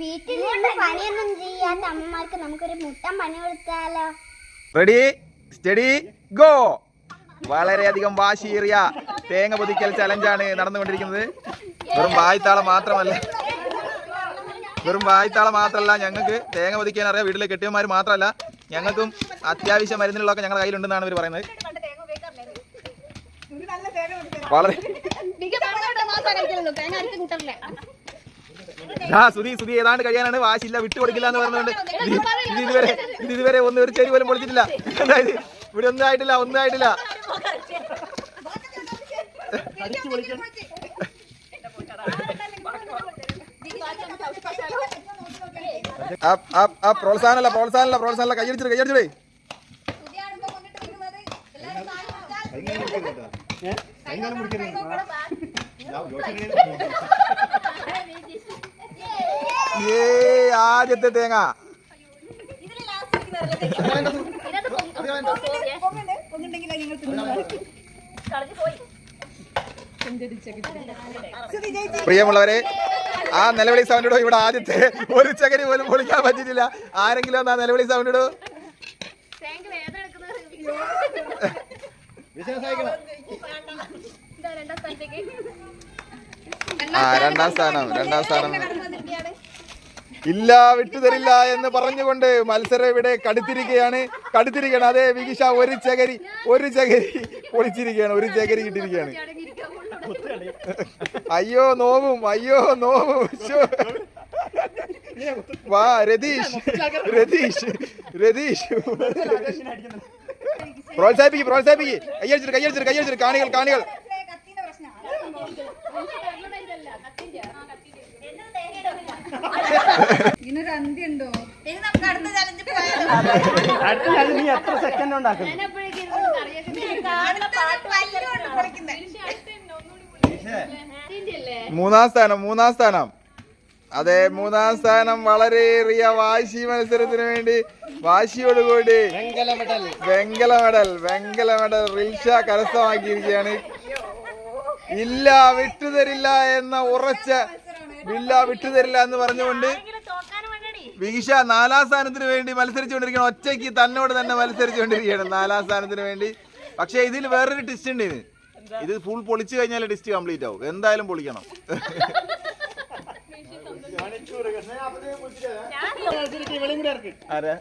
വീട്ടിൽ നിന്ന് പണിയൊന്നും ചെയ്യാത്ത അമ്മമാർക്ക് നമുക്കൊരു മുട്ടൻ പണി കൊടുത്താലോ റെഡി സ്റ്റഡി ഗോ വളരെയധികം വാശിയേറിയ തേങ്ങ പൊതിക്കൽ ചലഞ്ചാണ് നടന്നുകൊണ്ടിരിക്കുന്നത്. വെറും വായ്ത്താളം മാത്രമല്ല. വെറും വായ്ത്താളം മാത്രമല്ല ഞങ്ങൾക്ക് തേങ്ങ പൊതിക്കാൻ അറിയാം. വീട്ടിലെ കെട്ടിയന്മാർ മാത്രമല്ല ഞങ്ങൾക്കും അത്യാവശ്യ മരുന്നുകളൊക്കെ ഞങ്ങളുടെ കയ്യിലുണ്ടെന്നാണ് ഇവർ പറയുന്നത്. വളരെ ആ സുധി സുധി ഏതാണ്ട് കഴിയാനാണ്. വാശിയില്ല വിട്ടു കൊടുക്കില്ല എന്ന് പറഞ്ഞുകൊണ്ട് ഇത് ഇത് ഇതുവരെ ഇത് ഇതുവരെ ഒന്നും ഒരു ചെടി പോലും പൊളിച്ചിട്ടില്ല. അതായത് ഇവിടെ ഒന്നും ആയിട്ടില്ല ഒന്നും ആയിട്ടില്ല. പ്രോത്സാഹനമല്ല പ്രോത്സാഹനമല്ല പ്രോത്സാഹനമല്ല. കൈയടിച്ചിട്ട് കൈയടിച്ചിട്ടേ ആദ്യത്തെ തേങ്ങ. പ്രിയമുള്ളവരെ ആ നിലവിളി സൗണ്ടിടോ ഇവിടെ ആദ്യത്തെ ഒരു ചകരി പോലും പൊളിക്കാൻ പറ്റിയിട്ടില്ല. ആരെങ്കിലും ഒന്ന് നിലവിളി സൗണ്ടിടോ ആ രണ്ടാം സ്ഥാനം രണ്ടാം സ്ഥാനം. ഇല്ല വിട്ടുതരില്ല എന്ന് പറഞ്ഞുകൊണ്ട് മത്സരം ഇവിടെ കടുത്തിരിക്കുകയാണ്. കടുത്തിരിക്കുകയാണ് അതെ വികിഷ ഒരു ചകരി ഒരു ചകരി പൊളിച്ചിരിക്കുകയാണ്. ഒരു ചകരി കിട്ടിയിരിക്കുകയാണ് അയ്യോ നോവും അയ്യോ നോവും. വാ രതീഷ് രതീഷ് രതീഷ്. പ്രോത്സാഹിപ്പിക്കും പ്രോത്സാഹിപ്പിക്കും. കയ്യടിച്ചിട്ട് കയ്യടിച്ചിട്ട് കയ്യടിച്ചിട്ട് കാണികൾ കാണികൾ. ഇതിനൊരു ഇനി നമുക്ക് അടുത്ത കാലത്ത് നീ എത്ര സെക്കൻഡ് ഉണ്ടാക്കും? മൂന്നാം സ്ഥാനം മൂന്നാം സ്ഥാനം. അതെ മൂന്നാം സ്ഥാനം വളരെ വളരെയേറിയ വാശി മത്സരത്തിന് വേണ്ടി വാശിയോടുകൂടി വെങ്കല മെഡൽ. വെങ്കല മെഡൽ വെങ്കല മെഡൽ റിൽഷ കരസ്ഥമാക്കിയിരിക്കുകയാണ്. ഇല്ല വിട്ടുതരില്ല എന്ന ഉറച്ച ഇല്ല വിട്ടുതരില്ല എന്ന് പറഞ്ഞുകൊണ്ട് വികിഷ നാലാം സ്ഥാനത്തിന് വേണ്ടി മത്സരിച്ചുകൊണ്ടിരിക്കണം ഒറ്റയ്ക്ക് തന്നോട് തന്നെ മത്സരിച്ചുകൊണ്ടിരിക്കുകയാണ് നാലാം സ്ഥാനത്തിന് വേണ്ടി. പക്ഷെ ഇതിൽ വേറൊരു ടിസ്റ്റ് ഉണ്ട് ഇത്. ഇത് ഫുൾ പൊളിച്ചു കഴിഞ്ഞാൽ ടിസ്റ്റ് കംപ്ലീറ്റ് ആവും. എന്തായാലും പൊളിക്കണം. ആരാ?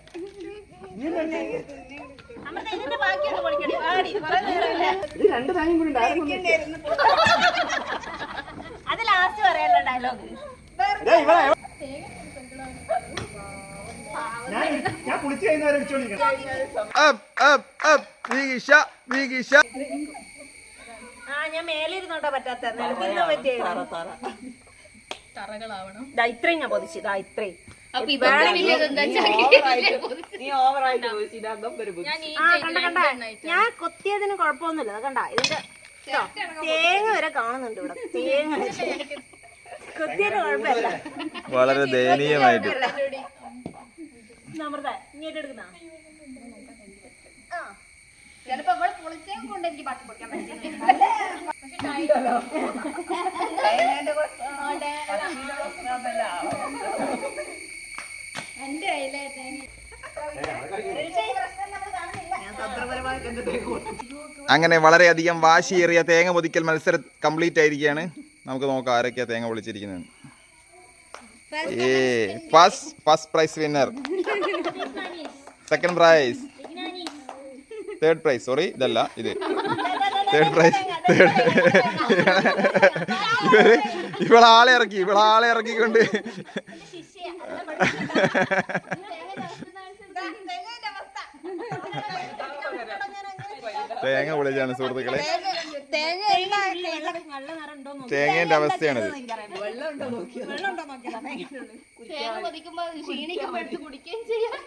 ഇത് രണ്ട് താങ്ങും കൂടി ഡയലോഗ് ഞാൻ കുളിച്ച് കഴിഞ്ഞവരെ ആ ഞാൻ മേലിരുന്നോണ്ടാ പറ്റാത്ത. നിലത്തിരുന്ന പറ്റിയ ദാ ഇത്രയും ഞാൻ പൊതിച്ചു ഇതാ ഇത്രയും. ആ കണ്ട കണ്ട. ഞാൻ കൊത്തിയതിന് കുഴപ്പമൊന്നുമില്ല. കണ്ട? ഇതിന്റെ തേങ്ങ വരെ കാണുന്നുണ്ട് ഇവിടെ. തേങ്ങ വളരെ ദയനീയമായിട്ട്. ചിലപ്പോ ഇവിടെ പൊളിച്ചേ കൊണ്ട് എനിക്ക് പാട്ട് എന്റെ അങ്ങനെ വളരെയധികം വാശിയേറിയ തേങ്ങ പൊതിക്കൽ മത്സരം കംപ്ലീറ്റ് ആയിരിക്കുകയാണ്. നമുക്ക് നോക്കാം ആരൊക്കെയാ തേങ്ങ പൊളിച്ചിരിക്കുന്നത്. ഏ first first prize winner second prize third prize sorry ഇതല്ല ഇത്. തേർഡ് പ്രൈസ് ഇവർ ഇവളാളെ ഇറക്കി ഇവളാളെ ഇറക്കിക്കൊണ്ട്. തേങ്ങ പൊളിച്ചാണ് സുഹൃത്തുക്കളെ. നല്ല വെള്ളം ഉണ്ടോ തേങ്ങേന്റെ അവസ്ഥയാണിത് തേങ്ങ കൊതിക്കുമ്പോ ക്ഷീണിക്കുമ്പോ എടുത്ത് കുടിക്കുകയും ചെയ്യാം.